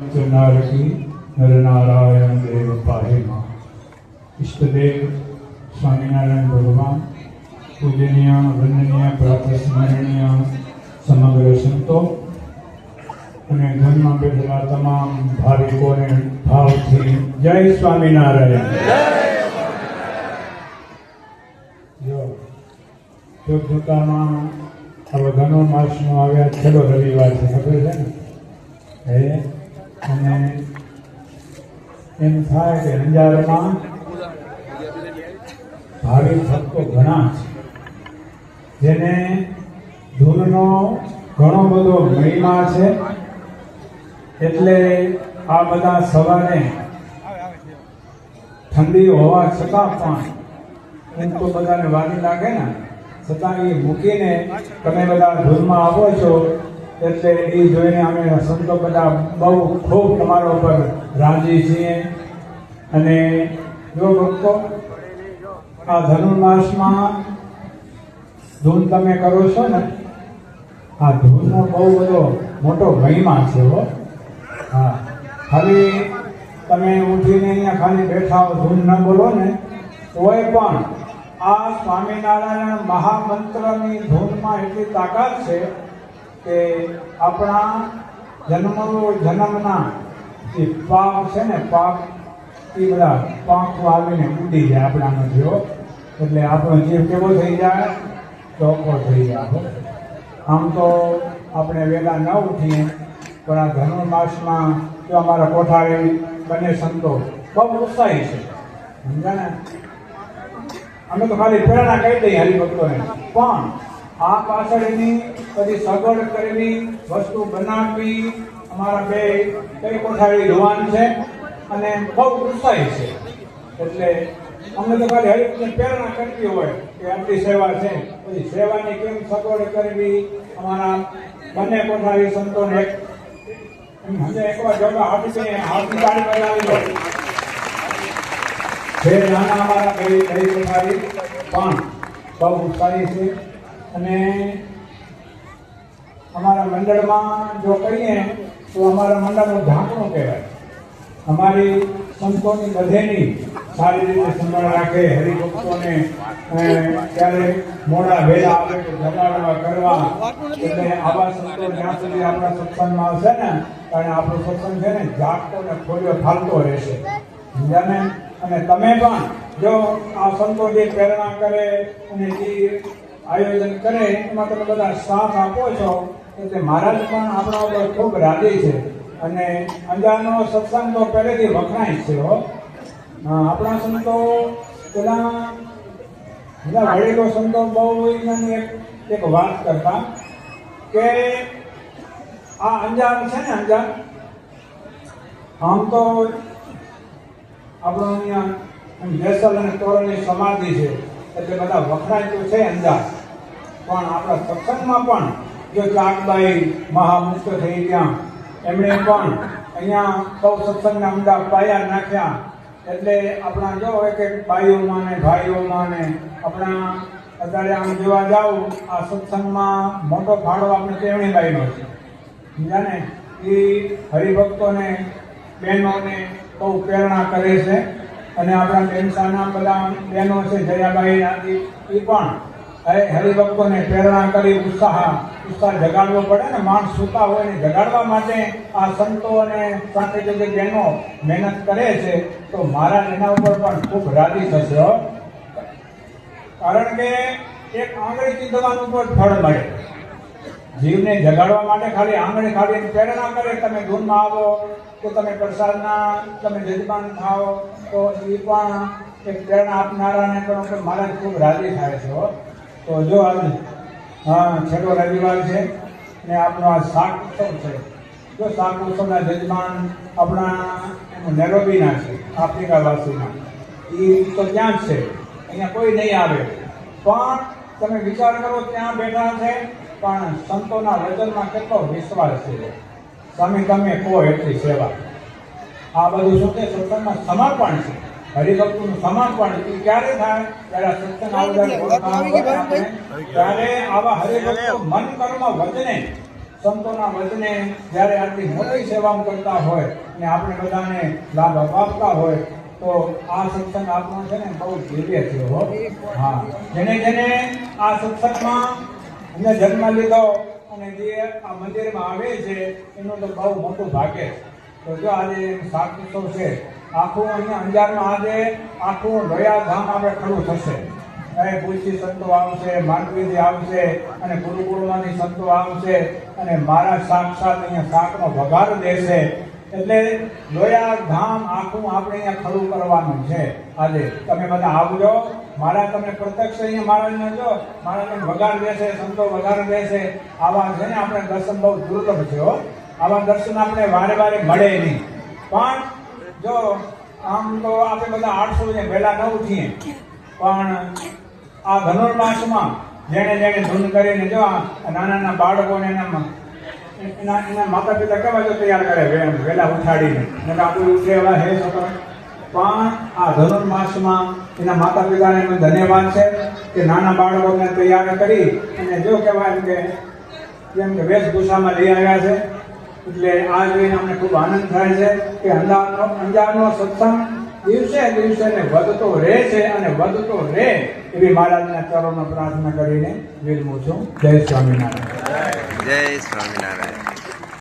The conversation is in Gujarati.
નારકી નરનારાયણ દેવ પાહેમાં ઈષ્ટદેવ સ્વામિનારાયણ ભગવાન પૂજનીય વંદનીય પ્રાતસ્મરણીય સમગ્ર સંતો અને ઘરમાં બેઠેલા તમામ ભાવિકોને ભાવથી જય સ્વામિનારાયણ. જોતામાં હવે ઘણો માસનો આવ્યા, છેલ્લો રવિવાર છે, ખબર છે ને? હે? અને એમ થાય કે અંજારમાં ભાવિ ભક્તો ઘણા છે. જેને ધૂનનો ઘણો બધો મહિમા છે. એટલે આ બધા સવારે ઠંડી હોવા છતાં પણ ઊંઘ તો બધાને વાગી લાગે ને. છતાં એ મૂકીને તમે બધા ધૂનમાં આવો છો. એટલે એ જોઈને અમે સંતો બધા બહુ ખૂબ તમારા ઉપર રાજી છીએ. અને જો ભક્તો, આ ધનુર્માસમાં ધૂન તમે કરો છો ને, આ ધૂનનો બહુ બધો મોટો મહિમા છે હો. હા. ખાલી તમે ઉઠીને અહીંયા ખાલી બેઠા હો, ધૂન ન બોલો ને, તોય પણ આ સ્વામિનારાયણ મહામંત્રની ધૂનમાં એટલી તાકાત છે કે આપણા જન્મ, જન્મના જે પાપ છે ને, પાપ એ બધા પાંખ આવીને ઉડી જાય આપણાનો હો એટલે આપણો જીવ કેવો થઈ જાય? ચોખ્ખો થઈ જાય આમ તો આપણે વહેલા ન ઉઠીએ, પણ આ ધનુર્માસમાં તો અમારા કોઠારી બંને સંતો બહુ ઉત્સાહી છે. સમજ્યા ને? અમે તો ખાલી પ્રેરણા કહી દઈએ હરિભક્તોને. પણ આ પાછળ એની સગવડ કરવી વસ્તુ બનાવવી અમારા બે કઈ કોઠારી જવાન છે અને બહુ ઉત્સાહી છે. એટલે અમને તો ખાલી હરિભક્તને પ્રેરણા કરતી હોય કે આપણી સેવા છે. પછી સેવાની કેમ સગવડ કરવી? અમારા બંને કોઠારી સંતોને એક હજે એકવાર જોગા હાથી હાથની તાળી બનાવી દો જે નાના અમારા બે બે પણ બહુ ઉત્સાહી છે. અને અમારા મંડળમાં જો કહીએ, તો અમારા મંડળનું ઢાંકણું કહેવાય. અમારી સંતોની બધેની સારી રીતે સંભાળ રાખે, હરિભક્તોને ત્યારે મોડા વેલા આવે તો જગાડવા, કરવા, એટલે આવા સંતો જ્યાં સુધી આપણા સત્સંગમાં આવશે ને, કારણ આપણો સત્સંગ છે ને, જાગતો ને ખોલ્યો ફાલતો રહેશે. સમજાને? અને તમે પણ જો આ સંતો જે પ્રેરણા કરે અને જે આયોજન કરે, એમાં તમે બધા સાથ આપો છો, એટલે મહારાજ પણ આપણા ઉપર ખૂબ રાજી છે. અને અંજારનો સત્સંગ તો પહેલેથી વખણાય છે, હો. આપણા સંતો પેલા બધા વડીલો સંતો બહુ એક એક વાત કરતા કે આ અંજાર છે ને અંજાર? આમ તો આપણો અહીંયા જેસલ અને તોરણની સમાધિ છે, એટલે બધા વખણાય તો છે અંજાર. પણ આપણા સત્સંગમાં પણ જો ચાકબાઈ મહામુક્ત થઈ ગયા એમણે પણ અહીંયા સૌ સત્સંગના ઊંડા પાયા નાખ્યા. એટલે આપણા જો હોય કે ભાઈઓમાં ને ભાઈઓમાં ને આપણા અત્યારે આમ જોવા જાઉં આ સત્સંગમાં મોટો ફાળો આપણે કેવણી બાઈનો છે. સમજ્યા ને? એ હરિભક્તોને, બહેનોને બહુ પ્રેરણા કરે છે. અને આપણા બેનસાના બધા બહેનો છે, જયાબાઈ એ પણ હરિભક્તોને પ્રેરણા કરી ઉત્સાહ ઉત્સાહ જગાડવો પડે ને માણસ સૂતા હોય ને જગાડવા માટે આ સંતો અને સાથે જે બહેનો મહેનત કરે છે, તો મારા એના ઉપર પણ ખૂબ રાજી થશે કારણ કે એક આંગળી ચીંધવાનું ઉપર ફળ મળે. જીવને જગાડવા માટે ખાલી આંગળી ખાલી પ્રેરણા કરે, તમે ધૂનમાં આવો કે તમે પ્રસાદના, તમે જજમાન થાઓ તો એ પણ એક પ્રેરણા આપનારાને પણ મારા ખૂબ રાજી થાય છે તો જો આજ, હા, છેલ્લો રવિવાર છે ને આપણો આ શાક ઉત્સવ છે. જો શાક ઉત્સવના જજમાન આપણા નેરોબીના છે, આફ્રિકાવાસીના. એ તો ત્યાં જ છે, અહીંયા કોઈ નહીં આવે. પણ તમે વિચાર કરો ત્યાં બેઠા છે, પણ સંતોના વચનમાં કેટલો વિશ્વાસ છે. સ્વામી, તમે કહો એટલી સેવા. આ બધું શું છે? સત્સંગમાં સમર્પણ છે. હરિભક્તનું સમર્પણ એ ક્યારે થાય? ત્યારે સત્સંગ ત્યારે આવા હરિભક્તો મન કર્મ વચને સંતોના વચને જ્યારે આટલી મોટી સેવા કરતા હોય અને આપણે બધાને લાભ અપાવતા હોય તો આ સત્સંગ આપણો છે ને બહુ દિવ્ય છે હો. હા. જેને જેને આ સત્સંગમાં એમને જન્મ લીધો અને જે આ મંદિરમાં આવે છે એનું તો બહુ મોટું ભાગ્ય છે. તો જો આજે સાતસો છે? આખું અહીંયા અંજારમાં આજે આખું રોયા ધામ આપણે ખડું થશે. અને ભૂલથી સંતો આવશે માંડવીથી આવશે, અને ગુરુકુળમાંથી સંતો આવશે, અને મારા સાક્ષાત અહીંયા શાકનો વઘાર દેશે. એટલે લોયા ધામ આખું આપણે અહીંયા ખડું કરવાનું છે. આજે તમે બધા આવજો. મારા તમને પ્રત્યક્ષ અહીંયા મહારાજને જો, મહારાજને વઘાર દેશે, સંતો વઘાર દેશે. આવા છે ને આપણે દર્શન બહુ દુર્લભ છે આવા દર્શન આપણે વારે વારે મળે નહીં. પણ જો, આમ તો આપણે બધા આઠસો ને ભેલા ન ઉઠીએ. પણ આ ધનુર્માસમાં જેણે જેણે ધૂન કરીને જો નાના નાના બાળકોને એના એના માતા પિતા કેવા જો તૈયાર કરે વહેલા ઉઠાડીને. નકર આપણું ઉઠે એવા હે છોકરા. પણ આ ધનુર્માસમાં એના માતા પિતાને એનો ધન્યવાદ છે કે નાના બાળકોને તૈયાર કરી અને જો કહેવાય કે જેમ કે વેશભૂષામાં લઈ આવ્યા છે. એટલે આ જોઈને અમને ખૂબ આનંદ થાય છે કે અંજારનો અંજારનો સત્સંગ દિવસે દિવસે ને વધતો રહે છે અને વધતો રહે એવી મહારાજના ચરણો પ્રાર્થના કરીને વિરમું છું. જય સ્વામિનારાયણ. જય સ્વામિનારાયણ.